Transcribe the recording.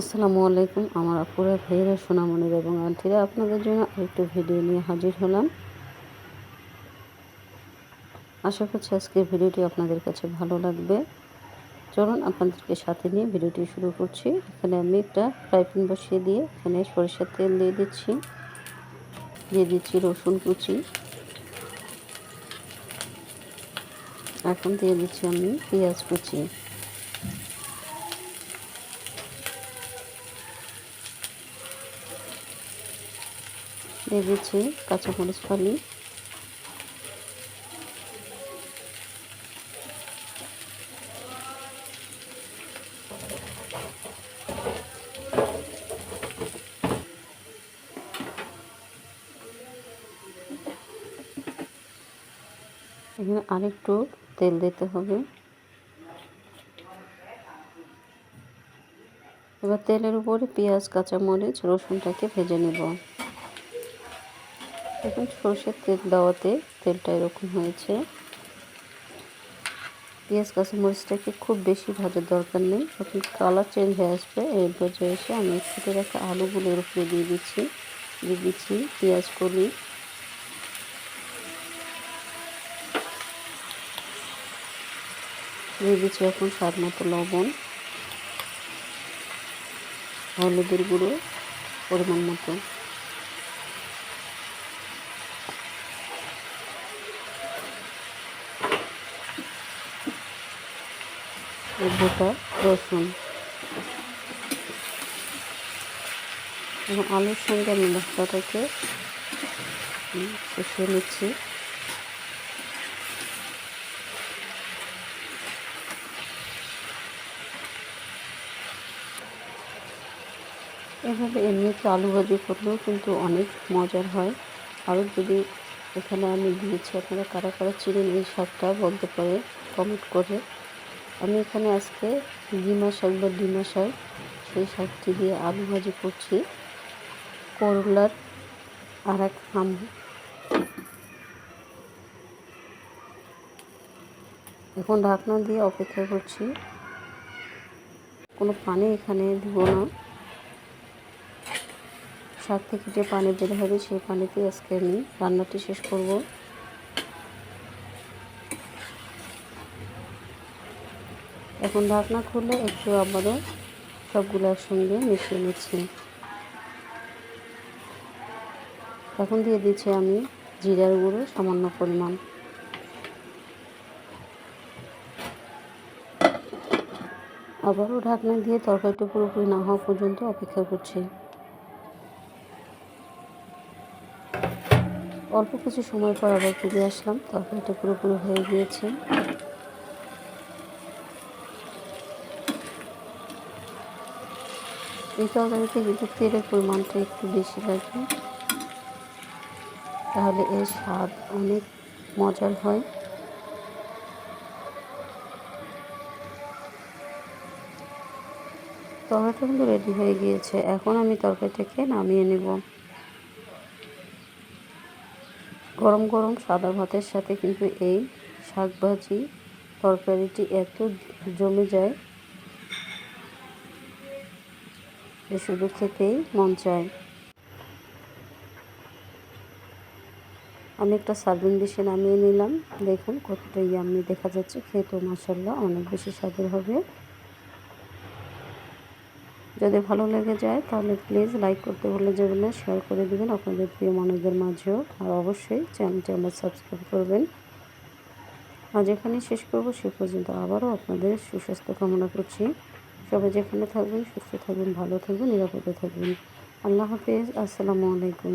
আসসালামু আলাইকুম আমার আপুরা, ভাইয়েরা, সোনামণির এবং আন্টিরা। আপনাদের জন্য আরেকটু ভিডিও নিয়ে হাজির হলাম। আশা করছি আজকের ভিডিওটি আপনাদের কাছে ভালো লাগবে। চলুন আপনাদেরকে সাথে নিয়ে ভিডিওটি শুরু করছি। এখানে আমি একটা ফ্রাই প্যান বসিয়ে দিয়ে এখানে সরিষার তেল দিয়ে দিচ্ছি। দিয়ে দিচ্ছি রসুন কুচি। এখন দিয়ে দিচ্ছি আমি পেঁয়াজ কুচি। দিচ্ছি কাঁচামরিচ ফালি। এখানে আরেকটু তেল দিতে হবে। এবার তেলের উপরে পেঁয়াজ, কাঁচামরিচ, রসুনটাকে ভেজে নেব। দেখুন সর্ষের তেল দেওয়াতে তেলটা এরকম হয়েছে। পেঁয়াজ কাঁচামরিচটাকে খুব বেশি ভাজার দরকার নেই। যখন কালার চেঞ্জ হয়ে আসবে। এই পর্যায়ে এসে আমি ফুটে রাখা আলুগুলো এর উপরে দিয়ে দিচ্ছি। দিয়ে দিচ্ছি পেঁয়াজ, কলি। দিয়ে দিচ্ছি এখন স্বাদ মতো লবণ, হলুদের গুঁড়ো পরিমাণ মতো। গোটা রসুন। এবং আলুর সঙ্গে আমি মশলাটাকে কষিয়ে নিচ্ছি। এভাবে এমনিতে আলু ভাজি করলেও কিন্তু অনেক মজার হয়। আরও যদি এখানে আমি দিয়েছি, আপনারা কারা কারা চিনেন এই শাকটা বলতে পারে কমেন্ট করে। আমি এখানে আজকে ডিমা শাক বা ডিমা শাক সেই শাকটি দিয়ে আলু ভাজি করছি। করলার আর এক আম এখন ঢাকনা দিয়ে অপেক্ষা করছি। কোনো পানি এখানে দিব না। শাক থেকে যে পানি বের হবে সেই পানিতে আজকে আমি রান্নাটি শেষ করব। এখন ঢাকনা খুলে একটু আবারও সবগুলো একসঙ্গে মিশিয়ে নিচ্ছি। এখন দিয়ে দিচ্ছি আমি জিরার গুঁড়ো সামান্য পরিমাণ। আবারও ঢাকনা দিয়ে তরকারিটা পুরোপুরি না হওয়া পর্যন্ত অপেক্ষা করছি। অল্প কিছু সময় পর আবার ফিরে আসলাম, তরকারিটা পুরোপুরি হয়ে গিয়েছে। এই তরকারিতে কিন্তু তেলের পরিমাণটা একটু বেশি লাগে তাহলে এর স্বাদ অনেক মজার হয়। তরকারিটা কিন্তু রেডি হয়ে গিয়েছে, এখন আমি তরকারিটাকে নামিয়ে নেব। গরম গরম সাদা ভাতের সাথে কিন্তু এই শাকভাজি তরকারিটি এত জমে যায় শুধু খেতেই মন চায়। আমি একটা সার্ভিং ডিশে নামিয়ে নিলাম। দেখুন কতটা ইয়াম্মি দেখা যাচ্ছে। খেতেও মাসাল্লাহ অনেক বেশি স্বাদের হবে। যদি ভালো লেগে যায় তাহলে প্লিজ লাইক করতে ভুলে যাবেন না শেয়ার করে দেবেন আপনাদের প্রিয় মানুষদের মাঝেও। আর অবশ্যই চ্যানেলটি আমার সাবস্ক্রাইব করবেন। আজ এখানেই শেষ করব। সে পর্যন্ত আবারও আপনাদের সুস্বাস্থ্য কামনা করছি। সবাই যেখানে থাকবেন সুস্থ থাকবেন ভালো থাকবেন নিরাপদে থাকবেন। আল্লাহ হাফিজ আসসালামু আলাইকুম।